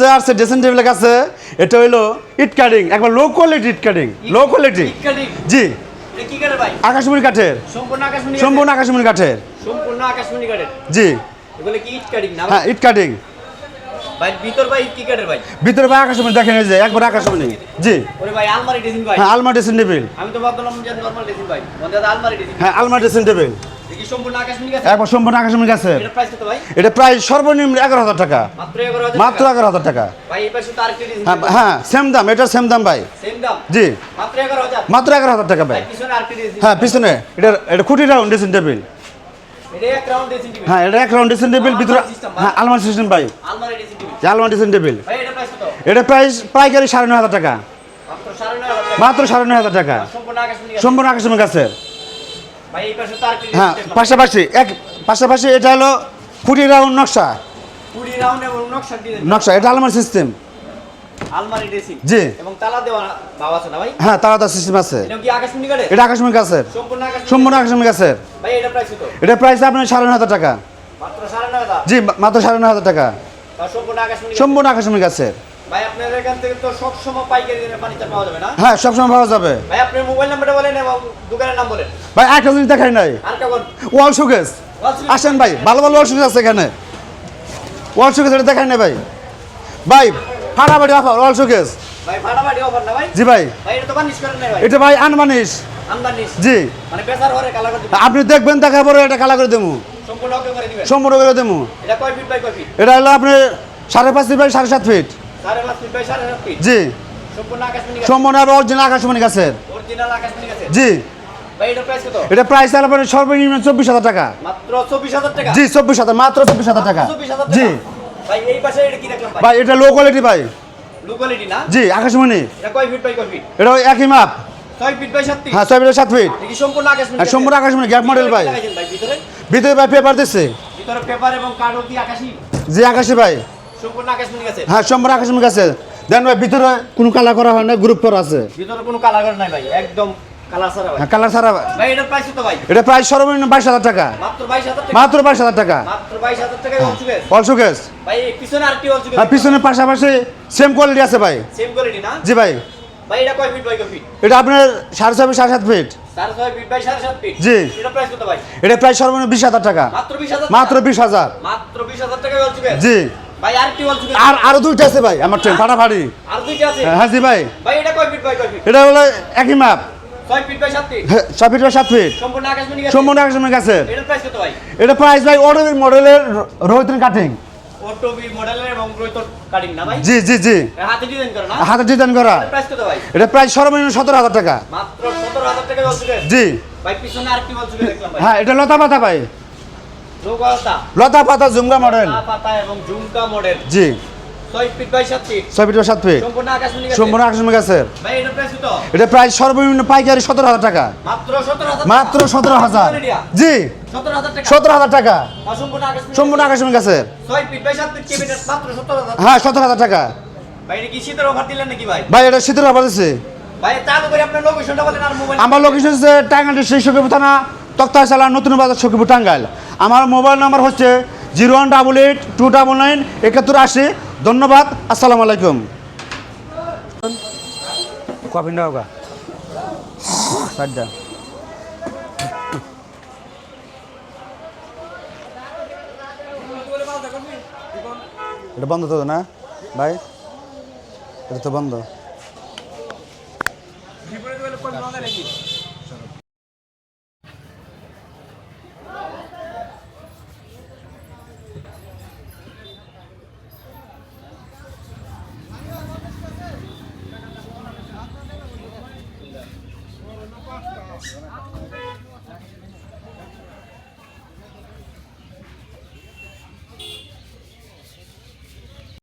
যে আসছে dressing table কাছে এটা হইল ইট কাটিং একবার লো কোয়ালিটি ইট কাটিং লো কোয়ালিটি জি। আকাশমণি কাঠের। সম্পূর্ণ আকাশমণি কাঠের? সম্পূর্ণ আকাশমণি কাঠের? জি? হ্যাঁ ইট কাটিং। ভাই ভিতর ভাই কি ভাই। ভিতরে ভাই আকাশমণি দেখেন এই যে একবার আকাশমণি। জি। ওরে ভাই আলমারি ড্রেসিং ভাই। হ্যাঁ ড্রেসিং টেবিল। আমি তো ভাবলাম যে নরমাল ড্রেসিং ভাই। মনে হয় আলমারি ড্রেসিং। হ্যাঁ টেবিল। দেখি সম্পূর্ণ আকাশমণি কাঠের একবার সম্পূর্ণ আকাশমণি এটা প্রাইস কত ভাই? এটা প্রায় সর্বনিম্ন এগারো হাজার টাকা। মাত্র 11000 টাকা। ভাই এই পাশে তো আরেকটা ড্রেসিং হ্যাঁ হ্যাঁ সেম দাম এটা সেম দাম ভাই। সেম দাম? জি। মাত্র 11000 মাত্র এগারো হাজার টাকা ভাই। পিছনে হ্যাঁ পিছনে। এটা এটা খুঁটি রাউন্ড ড্রেসিং টেবিল। এক হ্যাঁ এটা এক রাউন্ড ড্রেসিং টেবিল ভিতরে হ্যাঁ আলমারি সিস্টেম ভাই। আলমারি যে আলমারি ড্রেসিং টেবিল এটা প্রাইস পাইকারি সাড়ে নয় হাজার টাকা। মাত্র 9500 টাকা। মাত্র সাড়ে নয় হাজার টাকা। সম্পূর্ণ তো আরেকটা হ্যাঁ পাশাপাশি এক পাশাপাশি এটা হলো কুড়ি রাউন্ড নকশা। নকশা এটা আলমারি সিস্টেম। আলমারি ড্রেসিং। জি। এবং তালা দেওয়া ভাব আছে না ভাই? হ্যাঁ সিস্টেম আছে। এটা কি আকাশমণি কাঠের এটা আকাশমণি গাছের। সম্পূর্ণ আকাশমণি সম্পূর্ণ আকাশমণি গাছের। ভাই এটা প্রাইস কত? এটা প্রাইস আপনার সাড়ে নয় হাজার টাকা। মাত্র জি টাকা। সম্পূর্ণ আকাশমণি গাছের ভাই আপনার এখান থেকে তো সব সময় পাইকারি দামে ফার্নিচার পাওয়া যাবে না? হ্যাঁ সবসময় পাওয়া যাবে। ভাই আপনার মোবাইল নাম্বারটা বলেন এবং দোকানের নাম বলেন। ভাই একটা জিনিস দেখাই নাই। আর কেমন ওয়াল শোকেস। আসেন ভাই ভালো ভালো ওয়াল শোকেস আছে এখানে। ওয়াল শোকেস এটা দেখাই নাই ভাই। ভাই ফাটাফাটি অফার ওয়াল শোকেস। ভাই ফাটাফাটি অফার না ভাই? জি ভাই। ভাই এটা তো বানিশ করেন নাই ভাই। এটা ভাই জি। মানে বেচার ঘরে কালা করে আপনি দেখবেন দেখা পরে এটা কালা করে দেবো। সম্পূর্ণ করে দেবো। এটা হলো আপনি সাড়ে পাঁচ ফিট বাই সাড়ে সাত ফিট জি। সম্পূর্ণ আকাশমণি অরিজিনাল গাছের। জি। এটা প্রাইস আপনার সর্বনিম্ন চব্বিশ হাজার টাকা। জি চব্বিশ হাজার মাত্র চব্বিশ হাজার টাকা। জি। ভাই এটা লো কোয়ালিটি ভাই? জি আকাশমণি। এটা একই মাপ। ছয় ফিট বাই সাত ফিট হ্যাঁ ছয় ফিট সাত ফিট সম্পূর্ণ আকাশমণি। সম্পূর্ণ গ্যাপ মডেল ভাই। ভিতরে? ভাই পেপার দিচ্ছে কি আকাশি? জি আকাশি ভাই। হ্যাঁ সম্পূর্ণ আকাশমণি গাছে। দেন ভাই ভিতরে কোনো কালার করা হয় না গ্রুপ করা আছে। ভিতরে কোনো কালার করে নাই ভাই একদম কালার ছাড়া ভাই। হ্যাঁ এটা প্রাইস সর্বনিম্ন বাইশ হাজার টাকা। মাত্র বাইশ হাজার টাকা? এই পিছনে পিছনের পাশাপাশি সেম কোয়ালিটি আছে ভাই। জি ভাই। ভাই এটা কয় ফিট বাই কয় ফিট এটা আপনার সাড়ে ছয় সাড়ে সাত ফিট সাড়ে ছয় ফিট বাই সাড়ে সাত ফিট জি। এটা প্রাইস কত ভাই? এটা প্রায় সর্বনিম্ন বিশ হাজার টাকা। মাত্র বিশ হাজার মাত্র বিশ হাজার। মাত্র বিশ হাজার টাকায় অলচুকেস জি। ভাই আর আরও দুইটা আছে ভাই আমার ট্রেন ফাটাফাটি। আর দুইটা আছে? হ্যাঁ জি ভাই। ভাই এটা কয় ফিট বাই কয় ফিট এটা হলো একই মাপ ছয় ফিট বাই সাত ফিট হ্যাঁ, ছয় ফিট বা সাত ফিট সম্পূর্ণ আকাশমণি কাছে সম্পূর্ণ আকাশমণি গাছের এটার প্রাইস কত ভাই? এটা প্রাইস ভাই মডেলের রোহিত কাটিং জি জি জি। হাতে ডিজাইন করে এটা প্রায় সর্বনিম্ন সতেরো হাজার টাকা। জি। হ্যাঁ এটা লতা পাতা ভাই। লতা পাতা। জুমকা মডেল পাতা এবং ঝুমকা মডেল জি। ফিট বাই সাত ফিট সম্পূর্ণ আকাশমণি গাছের এটা প্রায় সর্বনিম্ন পাইকারি সতেরো হাজার টাকা। মাত্র সতেরো হাজার জি। সতেরো হাজার টাকা। সম্পূর্ণ আকাশমণি গাছের হ্যাঁ সতেরো হাজার টাকা। ভাই এটা শীতের অফার দিচ্ছে আমার লোকেশন হচ্ছে টাঙ্গাইল ডিস্ট্রিক্ট সখীপুর থানা তক্তায় চালা নতুন বাজার সখীপুর টাঙ্গাইল। আমার মোবাইল নাম্বার হচ্ছে zero one double eight two double nine একাত্তর আশি ধন্যবাদ আসসালামু আলাইকুম। কফি নাও গা। সাজ্জা এটা বন্ধ তো না? ভাই এটা তো বন্ধ। Gracias.